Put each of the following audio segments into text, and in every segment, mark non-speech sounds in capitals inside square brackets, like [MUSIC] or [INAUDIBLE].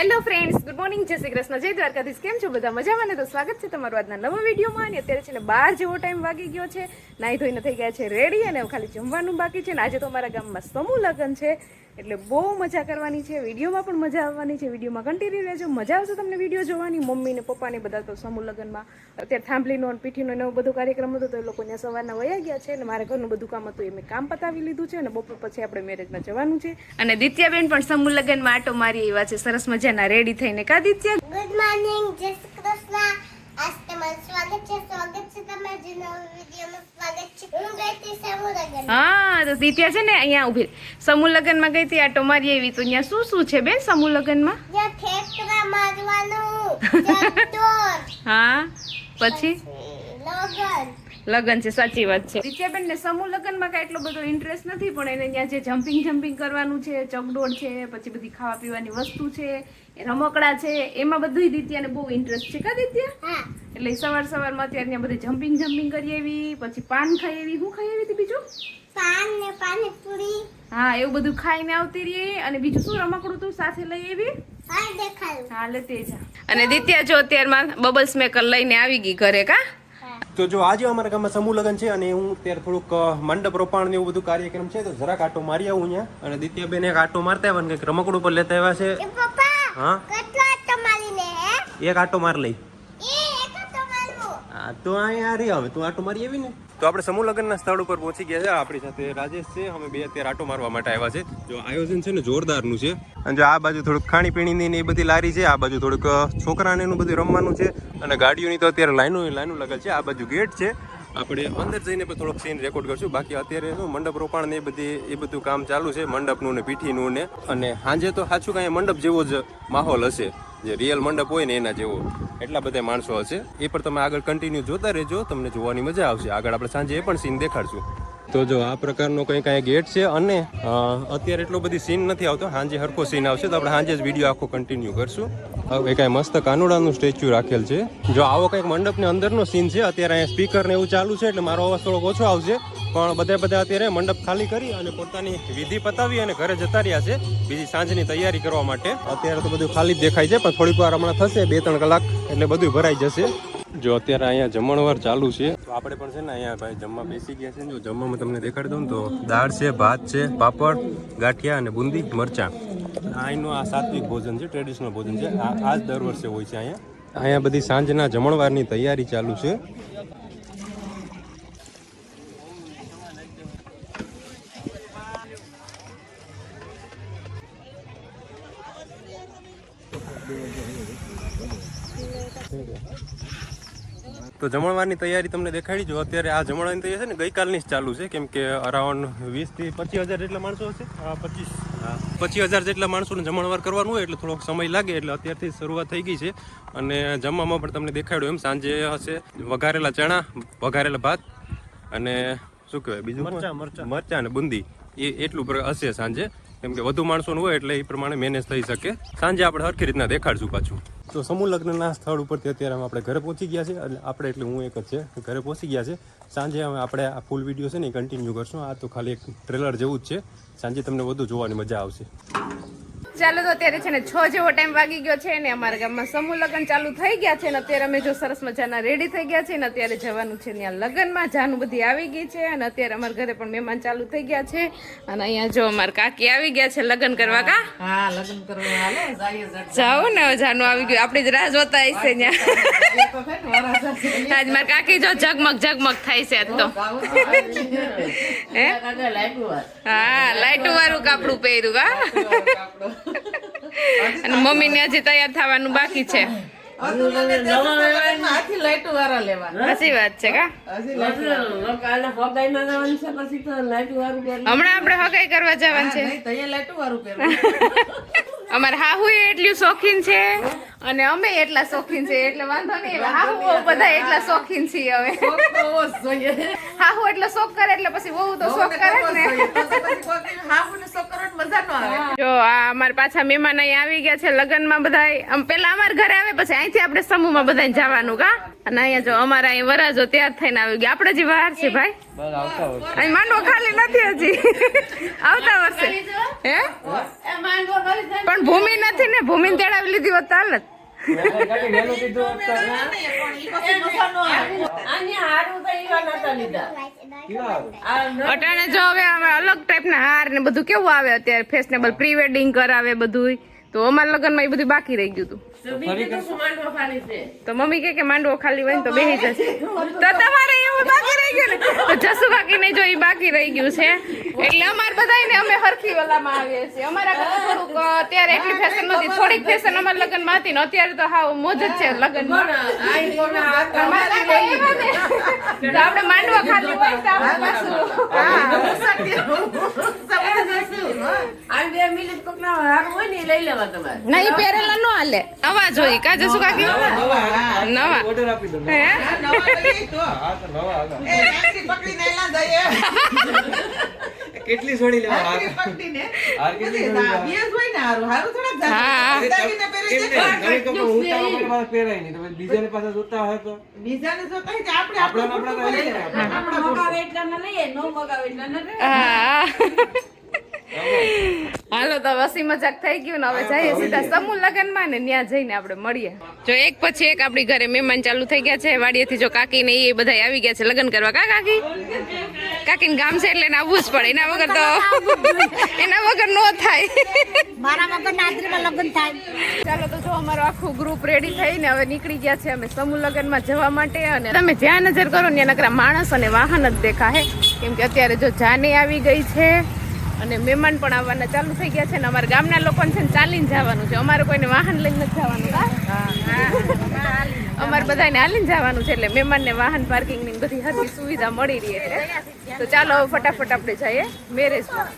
Hello friends good morning જય શ્રી કૃષ્ણ. જય દ્વારકાધીશ. કેમ છો બધા? મજામાં ને? તો સ્વાગત છે તમારું આજના નવા વિડીયોમાં. અને અત્યારે છે ને બાર જેવો ટાઈમ વાગી ગયો છે. નાહી ધોઈને થઈ ગયા છે રેડી અને ખાલી જમવાનું બાકી છે. ને આજે તો અમારા ગામમાં સમૂહ લગ્ન છે. એટલે બહુ મજા કરવાની છે. વિડીયોમાં પણ મજા આવવાની છે. વિડીયોમાં કન્ટિન્યુ રહેજો. મજા આવશે તમને વીડિયો જોવાની. મમ્મી ને પપ્પાને બધા તો સમૂહ લગ્નમાં અત્યારે થાંભલીનો અને પીઠીનો એવો બધો કાર્યક્રમ હતો તો એ લોકો ત્યાં સવારના વયા ગયા છે. અને મારે ઘરનું બધું કામ હતું એ મેં કામ પતાવી લીધું છે. અને બપોર પછી આપણે મેરેજમાં જવાનું છે. અને દિત્યાબેન પણ સમૂહ લગ્નમાં આટો મારી એવા છે. સરસ મજાના રેડી થઈને કાદિત્ય ગુડ મોર્નિંગ જય શ્રી કૃષ્ણ. આજ તમારું સ્વાગત છે. સ્વાગત છે તમારા જે નવા વિડીયોમાં સ્વાગત છે. હું ગઈ હતી સમુદ્રગન હા તો દિત્યા છે ને અહીંયા ઊભી. સમૂહ લગ્નમાં ગઈ હતી આટો મારી એવી તો અહીંયા શું શું છે બેન સમૂહ લગ્નમાં જ્યાં ઠેકડા મારવાનું હા પછી લગન. લગન છે સાચી વાત છે. દિત્યાબેન ને સમૂહ લગ્નમાં કાંઈ એટલો બધો ઇન્ટરેસ્ટ નથી પણ એને ત્યાં જે જમ્પિંગ જમ્પિંગ કરવાનું છે ચકડોળ છે પછી બધી ખાવા પીવાની વસ્તુ છે રમકડા છે એમાં બધું દિત્યાને બહુ ઇન્ટરેસ્ટ છે કા દિત્યા? એટલે સવાર સવારમાં અત્યારે ત્યાં બધી જમ્પિંગ જમ્પિંગ કરી એવી પછી પાન ખાઈ એવી શું ખાઈ એવી હતી બીજું? પાન ને પાણીપુરી. હા એવું બધું ખાઈને આવતી રહી. અને બીજું શું રમકડું તું સાથે લઈ એવી હા લેતી જા. અને દિત્યા જો અત્યારમાં બબલ્સ મેકર લઈને આવી ગઈ ઘરે કા? હા તો જો આજે અમારા ગામમાં સમૂહ લગ્ન છે અને હું ત્યારે થોડુંક મંડપ રોપાણ ને એવું બધું કાર્યક્રમ છે તો જરાક આટો મારી આવું અહીંયા. અને દિત્યાબેન એક આટો મારતા આવ્યા કંઈક રમકડું પર લેતા આવ્યા છે. હા? એક આટો માર લઈ. આ તો અહીંયા રહી હવે તું આટો મારી આવી ને તો આપણે સમૂહ લગ્નના સ્થળ ઉપર પહોંચી ગયા છે. આપણી સાથે રાજેશ છે. અમે બે અત્યારે આટો મારવા માટે આવ્યા છે. જો આયોજન છે ને જોરદારનું છે. અને જો આ બાજુ થોડુંક ખાણીપીણીની ને એ બધી લારી છે. આ બાજુ થોડુંક છોકરાને એનું બધું રમવાનું છે. અને ગાડીઓની તો અત્યારે લાઈનો લાઈનો લગેલ છે. આ બાજુ ગેટ છે. આપણે અંદર જઈને પણ થોડોક સીન રેકોર્ડ કરશું. બાકી અત્યારે શું મંડપ રોપાણ ને એ બધી, એ બધું કામ ચાલુ છે. મંડપનું ને પીઠીનું ને. અને સાંજે તો સાચું કાંઈ મંડપ જેવો જ માહોલ હશે. જે રિયલ મંડપ હોય ને એના જેવો. એટલા બધા માણસો હશે. એ પણ તમે આગળ કન્ટિન્યુ જોતા રહેજો, તમને જોવાની મજા આવશે. આગળ આપણે સાંજે એ પણ સીન દેખાડશું. તો જો આ પ્રકારનો કંઈ કાંઈ ગેટ છે અને અત્યારે એટલો બધી સીન નથી આવતો. સાંજે હરખો સીન આવશે તો આપણે સાંજે જ વીડિયો આખો કન્ટિન્યુ કરશું. હવે કાંઈ મસ્ત કાનુડાનું સ્ટેચ્યુ રાખેલ છે. જો આવો કંઈક મંડપની અંદરનો સીન છે, અત્યારે અહીંયા સ્પીકર ને એવું ચાલુ છે, એટલે મારો અવાજ થોડોક ઓછો આવશે. પણ બધા બધા અત્યારે મંડપ ખાલી કરી અને પોતાની વિધિ પતાવી અને ઘરે જતા રહ્યા છે. બીજી સાંજની તૈયારી કરવા માટે. અત્યારે તો બધું ખાલી જ દેખાય છે, પણ થોડીક વાર હમણાં થશે, બે ત્રણ કલાક, એટલે બધું ભરાઈ જશે. જો અત્યારે અહીંયા જમણવાર ચાલુ છે. તો આપણે પણ છે ને અહીંયા ભાઈ જમવા બેસી ગયા છે. જો જમવામાં તમને દેખાડી દઉં તો દાળ છે, ભાત છે, પાપડ, ગાંઠિયા અને બુંદી, મરચાં. અહીંનું આ સાત્વિક ભોજન છે ટ્રેડિશનલ ભોજન છે. આ જ દર વર્ષે હોય છે અહીંયા. અહીંયા બધી સાંજના જમણવારની તૈયારી ચાલુ છે. તો જમણવારની તૈયારી તમને દેખાડી. જો અત્યારે આ જમણવારની તૈયારી છે ને ગઈકાલની જ ચાલુ છે. કેમ કે અરાઉન્ડ વીસથી પચીસ હજાર જેટલા માણસો હશે. પચીસ. પચીસ હજાર જેટલા માણસોને જમણવાર કરવાનું હોય એટલે થોડોક સમય લાગે એટલે અત્યારથી શરૂઆત થઈ ગઈ છે. અને જમવામાં પણ તમને દેખાડ્યું એમ સાંજે હશે. વઘારેલા ચણા વઘારેલા ભાત અને શું કહેવાય બીજું મરચા મરચા. અને બુંદી. એ એટલું હશે સાંજે. કેમ કે વધુ માણસોનું હોય એટલે એ પ્રમાણે મેનેજ થઈ શકે. સાંજે આપણે હરખી રીતના દેખાડશું પાછું. તો સમૂહ લગ્નના સ્થળ ઉપરથી અત્યારે અમે આપણે ઘરે પહોંચી ગયા છે એટલે આપણે એટલે હું એક જ છે, ઘરે પહોંચી ગયા છે સાંજે અમે આપણે આ ફૂલ વીડિયો છે ને એ કન્ટિન્યુ કરશું. આ તો ખાલી એક ટ્રેલર જેવું જ છે. સાંજે તમને વધુ જોવાની મજા આવશે. ચાલો તો અત્યારે છે ને છ જેવો ટાઈમ વાગી ગયો છે ને અમારા ગામમાં સમૂહ લગ્ન ચાલુ થઈ ગયા છે ને અત્યારે અમે જો સરસ મજાના રેડી થઈ ગયા છે ને અત્યારે જવાનું છે ત્યાં લગ્નમાં. જાનું બધી આવી ગઈ છે અને અત્યારે અમારા ઘરે પણ મહેમાન ચાલુ થઈ ગયા છે. અને અહીંયા જો અમારા કાકી આવી ગયા છે લગ્ન કરવા કા? હા લગ્ન કરવા હાલો જાય જ જાઓ ને જાનું આવી ગયું. આપણી જ રાહ જોતા હશે ત્યાં. છે ત્યાં આજ મારા કાકી જો ઝગમગ ઝગમગ થાય છે આજ તો. આવું. હે લાઈટું વાળું કાપડું પહેર્યું કા. અને મમ્મીને હજી તૈયાર થવાનું બાકી છે. સાચી વાત છે કા? હમણાં આપણે હગાઈ કરવા જવાનું છે. [LAUGHS] અમારે હાહુ એટલું શોખીન છે અને અમે એટલા શોખીન છે એટલે વાંધો નહીં હાહુ બધા એટલા શોખીન છીએ હવે. હાહુ એટલો શોખ કરે એટલે પછી બહુ તો શોખ કરે ને. જો આ અમારા પાછા મહેમાન અહીં આવી ગયા છે લગ્નમાં બધા આમ પેલા અમારા ઘરે આવે પછી અહીંથી આપણે સમૂહમાં બધા જવાનું કા? અને અહીંયા જો અમારા અહીં વરાજો તૈયાર થઈને આવી ગયા. આપણે જે વાર છે ભાઈ. અહીં માંડવો ખાલી નથી હજી. આવતા વર્ષે. હે. પણ ભૂમિ નથી ને ભૂમિ તેડાવી લીધી હોત ન- અટાણે જો હવે અલગ ટાઈપના હાર ને બધું કેવું આવે અત્યારે? ફેશનેબલ પ્રી વેડિંગ કરાવે બધું તો અમારા લગ્નમાં એ બધું બાકી રહી ગયું હતું. તો મમ્મી કે કે માંડવો ખાલી હોય ને તો બેસી જશે. તો તમારે એવું બાકી રહી ગયું ને? તો જસુ કાકી ને જો એ બાકી રહી ગયું છે. એટલે અમાર બધાયને અમે હરખી વલામાં આવીએ છીએ. અમારા કરતા થોડુંક અત્યારે એટલી ફેશન નથી થોડીક ફેશન અમારા લગ્નમાં હતી ને અત્યારે તો હાવ મોજ જ છે લગ્નમાં. ને. તો આપણે માંડવો ખાલી હોય તો આપણે ને ના પહેરેલા નો હાલે. કાકી? નવા. કેટલી છોડી લેવા કેટલી છોડી પહેરાય નહીં. તમે બીજાને પાસે જોતા હોય તો? આપણાને આપણા તો આવી જાય. આપણે એટલાના લઈએ નો મગાવે એટલાના રે. હાલો તો વસી મજાક થઈ ગયું ને હવે જઈએ સીધા સમૂહ લગ્નમાં ને ત્યાં જઈને આપણે મળીએ. જો એક પછી એક આપણી ઘરે મહેમાન ચાલુ થઈ ગયા છે વાડીએથી જો કાકી ને એ બધા આવી ગયા છે લગ્ન કરવા. કા કાકી? કાકીને ગામ છે એટલે આવવું જ પડે. એના વગર તો એના વગર નો થાય. મારા વગર નાદરીમાં લગ્ન થાય. ચાલો તો જો અમારું આખું ગ્રુપ રેડી થઈને હવે નીકળી ગયા છે અમે સમૂહ લગ્નમાં જવા માટે અને તમે જ્યાં નજર કરો ને ત્યાં નકરા માણસ અને વાહન જ દેખાય કેમ કે અત્યારે જો જાને આવી ગઈ છે અને મહેમાન પણ આવવાના ચાલુ થઈ ગયા છે ને અમારા ગામના લોકોને છે ને ચાલીને જવાનું છે. અમારે કોઈને વાહન લઈને નથી જવાનું? અમારે બધાને હાલીને જવાનું છે એટલે મહેમાનને વાહન પાર્કિંગની બધી હરકી સુવિધા મળી રહી છે. તો ચાલો હવે ફટાફટ આપણે જઈએ મેરેજમાં.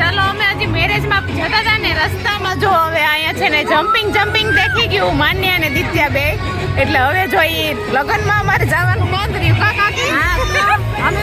ચાલો અમે હજી મેરેજમાં જતા હતા ને રસ્તામાં જો હવે અહીંયા છે ને જમ્પિંગ જમ્પિંગ દેખી ગયું માન્ય અને દિત્યા બે એટલે હવે જો ઈ લગ્નમાં અમારે જવાનું નોંધ રહ્યું કા કાકી અમે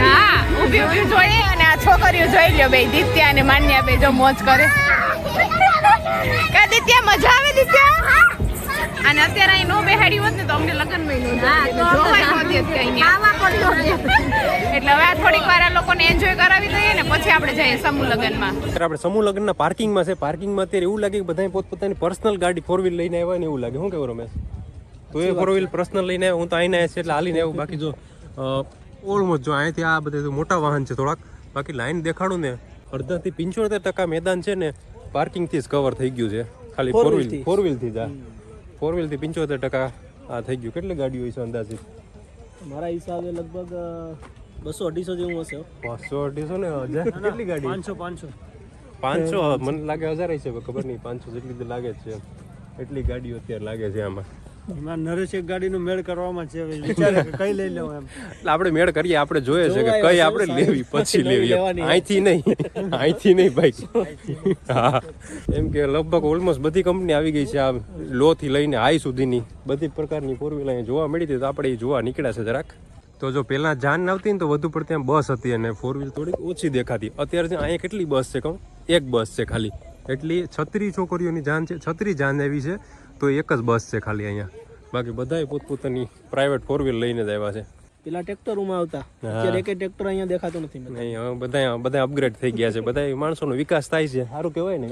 હા ઊભી ઊભી જોઈએ અને છોકરીઓ જોઈ લ્યો બે દિત્યા અને માન્યા બે જો મોજ કરે. કા દિત્યા મજા આવે દિત્યા? અને અત્યારે અહીં નો બેહાડી હોત ને તો અમને લગ્નમાં જોવાય નહોતી કઈ એટલે હવે આ થોડીક વાર આ લોકોને એન્જોય કરાવી દઈએ ને પછી આપણે જઈએ સમૂહ લગ્નમાં. આપણે સમૂહ લગ્નના પાર્કિંગમાં છે. પાર્કિંગમાં અત્યારે એવું લાગે કે બધા પોતપોતાની પર્સનલ ગાડી ફોર વ્હીલ લઈને આવ્યા ને એવું લાગે. શું કેવું રમેશ? તો એ ફોર વ્હીલ પર્સનલ લઈને આવ્યો હું તો આઈને આવ્યા છે એટલે હાલીને આવ્યો. બાકી જો ઓલમોસ્ટ જો અહીંથી આ બધે મોટા વાહન છે થોડાક. બાકી લાઈન દેખાડું ને અડધાથી પંચોતેર ટકા મેદાન છે ને પાર્કિંગથી જ કવર થઈ ગયું છે. ખાલી ફોર વ્હીલ ફોર વ્હીલથી જ આ. ફોર વ્હીલથી પંચોતેર ટકા આ થઈ ગયું. કેટલી ગાડીઓ છે અંદાજિત મારા હિસાબે લગભગ બસો અઢીસો જેવું હશે પાંચસો અઢીસો ને હજાર? કેટલી ગાડી? પાંચસો પાંચસો. પાંચસો? મને લાગે હજાર છે ખબર નહીં પાંચસો જેટલી તો લાગે છે. એટલી ગાડીઓ અત્યારે લાગે છે આમાં. એમાં નરેશ એક ગાડીનું મેળ કરવામાં છે વિચારે કે કઈ લઈ લેવું એમ. એટલે આપણે મેળ કરીએ આપણે જોઈએ છે કે કઈ આપણે લેવી પછી લેવી. અહીંથી નહીં અહીંથી નહીં ભાઈ. હા. એમ કે લગભગ ઓલમોસ્ટ બધી કંપની આવી ગઈ છે આ લો થી લઈને હાઈ સુધીની. બધી પ્રકારની ફોર વ્હીલ અહીંયા જોવા મળી હતી તો આપણે એ જોવા નીકળ્યા છે જરાક. તો જો પહેલાં જાન આવતી ને તો વધુ પડતી ત્યાં બસ હતી અને ફોર વ્હીલ થોડીક ઓછી દેખાતી. અત્યારે અહીંયા કેટલી બસ છે કહું? એક બસ છે ખાલી. એટલી છત્રી છોકરીઓની જાન છે છત્રી જાન આવી છે. તો એક જ બસ છે ખાલી અહીંયા. બાકી બધાએ પોતપોતાની પ્રાઇવેટ ફોર વ્હીલ લઈને જ આવ્યા છે. પેલા ટ્રેક્ટરોમાં આવતા. અત્યારે એક ટ્રેક્ટર અહીંયા દેખાતું નથી નહીં હવે બધા બધા અપગ્રેડ થઈ ગયા છે. બધા માણસોનો વિકાસ થાય છે. સારું કહેવાય ને.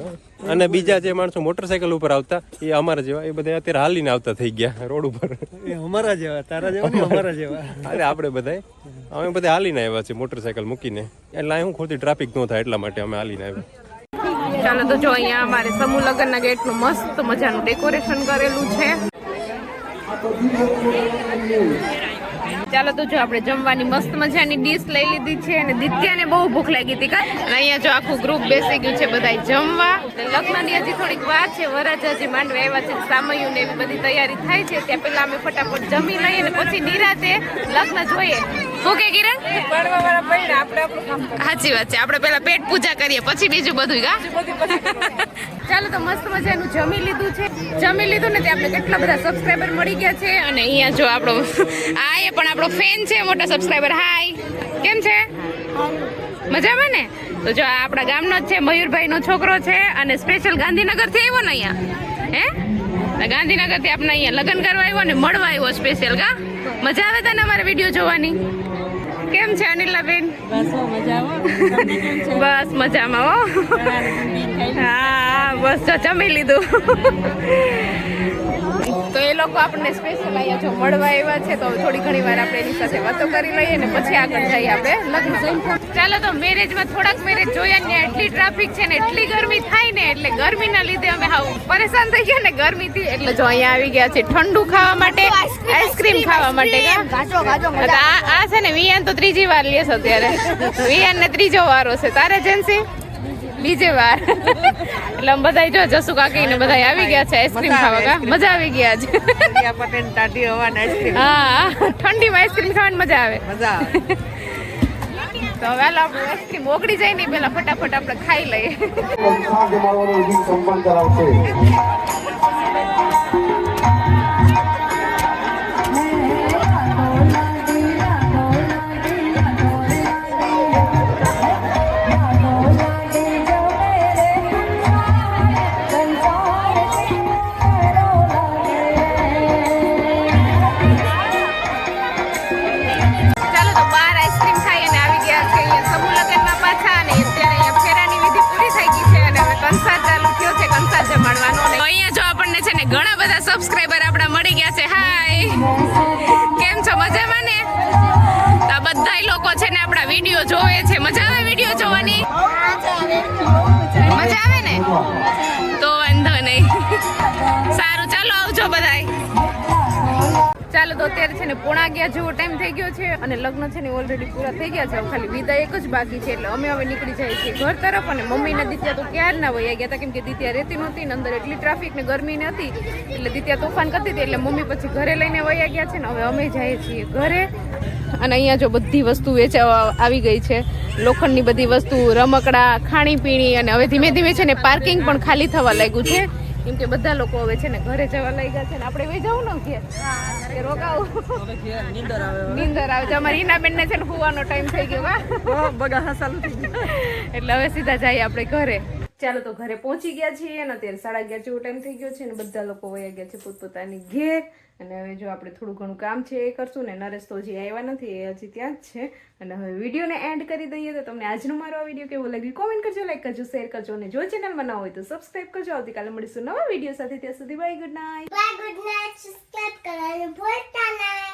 અને બીજા જે માણસો મોટરસાયકલ ઉપર આવતા એ અમારા જેવા એ બધા અત્યારે હાલીને આવતા થઈ ગયા રોડ ઉપર. એ અમારા જેવા તારા જેવા ને અમારા જેવા. અરે આપણે બધા અમે બધા હાલીને આવ્યા છે મોટરસાઇકલ મૂકીને. એટલે અહીં ખોટી ટ્રાફિક ન થાય એટલા માટે અમે હાલીને આવ્યા. ચાલો તો જો અહીંયા અમારે સમૂહ લગ્નના ગેટનું મસ્ત મજાનું ડેકોરેશન કરેલું છે. ચાલો તો જો આપણે જમવાની મસ્ત મજાની ડીશ લઈ લીધી છે અને દિત્યાને બહુ ભૂખ લાગી હતી કા? અને અહીંયા જો આખું ગ્રુપ બેસી ગયું છે બધા જમવા. લગ્નની હજી થોડીક વાર છે વરાજ હજી માંડવા આવ્યા છે સામયું ને એવી બધી તૈયારી થાય છે. ત્યાં પેલા અમે ફટાફટ જમી લઈએ અને પછી નિરાતે લગ્ન જોઈએ. શું કે કિરણ? સાચી વાત છે. આપણે પેલા પેટ પૂજા કરીએ પછી બીજું બધું કા ચાલો તો મસ્ત મજાનું જમી લીધું છે. જમી લીધું ને તે આપણે કેટલા બધા સબસ્ક્રાઈબર મળી ગયા છે. અને અહીંયા જો આપણો આ એ પણ આપણો ફેન છે મોટા સબસ્ક્રાઈબર હાય કેમ છે? મજામાં ને? તો જો આ આપણા ગામનો જ છે મયુરભાઈનો છોકરો છે અને સ્પેશિયલ ગાંધીનગરથી આવ્યો ને અહીંયા. હે? ગાંધીનગરથી આપણે અહીંયા લગ્ન કરવા આવ્યો ને મળવા આવ્યો સ્પેશિયલ કા મજા આવે તને અમારા વીડિયો જોવાની? કેમ છે અનિલાબેન બસ મજામાં? હા. બસ જો જમી લીધું. તો એ લોકો આપણને સ્પેશિયલ અહીંયા જો મળવા આવ્યા છે તો થોડી ઘણી વાર આપણે એની સાથે વાતો કરી લઈએ ને પછી આગળ જઈએ આપણે લગ્ન ચાલો તો મેરેજમાં થોડાક મેરેજ જોયા ને એટલી ટ્રાફિક છે ને એટલી ગરમી થાય ને એટલે ગરમીના લીધે અમે હાવ પરેશાન થઈ ગયા ને ગરમીથી. એટલે જો અહીંયા આવી ગયા છે ઠંડુ ખાવા માટે આઈસ્ક્રીમ ખાવા માટે આ છે ને વિયાન તો ત્રીજી વાર લેશ અત્યારે. વિયાન ને ત્રીજો વારો છે. તારે જેન્સી? બીજે વાર. એટલે બધા જો જસુ કાકી ને બધા આવી ગયા છે આઈસ્ક્રીમ ખાવા કા? મજા આવી ગયા છે. પટેલ ટાઢી હવાના આઈસ્ક્રીમ હા ઠંડીમાં આઈસ્ક્રીમ ખાવાની મજા આવે. મજા આવે. તો વેલા આપણે આઈસ્ક્રીમ ઓગળી જાય ને પેલા ફટાફટ આપણે ખાઈ લઈએ. સંપન્ન કરાવશે. બધા સબસ્ક્રાઇબર આપણા મળી ગયા છે. હાય કેમ છો? મજામાં ને? આ બધા લોકો છે ને આપણા વીડિયો જોવે છે. મજા આવે વીડિયો જોવાની? મજા આવે ને? અત્યારે છે ને પોણા ગયા જેવો ટાઈમ થઈ ગયો છે અને લગ્ન છે ને ઓલરેડી પૂરા થઈ ગયા છે. ખાલી વિદા એક જ બાકી છે, એટલે અમે હવે નીકળી જાય છીએ ઘર તરફ અને મમ્મીના દીત્યા તો ક્યાર ના વયા ગયા હતા કેમ કે દીત્યા રહેતી નહોતી ને અંદર એટલી ટ્રાફિક ને ગરમી ને હતી, એટલે દીત્યા તોફાન કરતી હતી, એટલે મમ્મી પછી ઘરે લઈને વયા ગયા છે ને હવે અમે જઈએ છીએ ઘરે. અને અહીંયા જો બધી વસ્તુ વેચાવા આવી ગઈ છે, લોખંડની બધી વસ્તુ, રમકડા, ખાણીપીણી અને હવે ધીમે ધીમે છે ને પાર્કિંગ પણ ખાલી થવા લાગ્યું છે. કેમ કે બધા લોકો હવે છે ને ઘરે જવા લાગ્યા છે ને આપણે વહી જવું ને ઘેર. કે રોકાવું. નીંદર આવે નીંદર આવે. છે અમારી ઈનાબેન ને છે ને હોવાનો ટાઈમ થઈ ગયો વા બગા હસાલું થઈ એટલે હવે સીધા જઈએ આપણે ઘરે. ચાલો તો ઘરે પહોંચી ગયા છીએ અને અત્યારે સાડા અગિયાર જેવો ટાઈમ થઈ ગયો છે અને બધા લોકો વયા ગયા છે પોતપોતાની ઘેર. અને હવે જો આપણે થોડું ઘણું કામ છે એ કરશું ને નરેશ તો હજી આવ્યા નથી, એ હજી ત્યાં જ છે. અને હવે વિડીયોને એન્ડ કરી દઈએ તો તમને આજનો મારો આ વીડિયો કેવો લાગ્યો કોમેન્ટ કરજો લાઈક કરજો શેર કરજો અને જો ચેનલ બનાવો હોય તો સબસ્ક્રાઈબ કરજો. આવતીકાલે મળીશું નવા વીડિયો સાથે. ત્યાં સુધી bye good night bye good night subscribe કરવાનું ભૂલતા નહીં.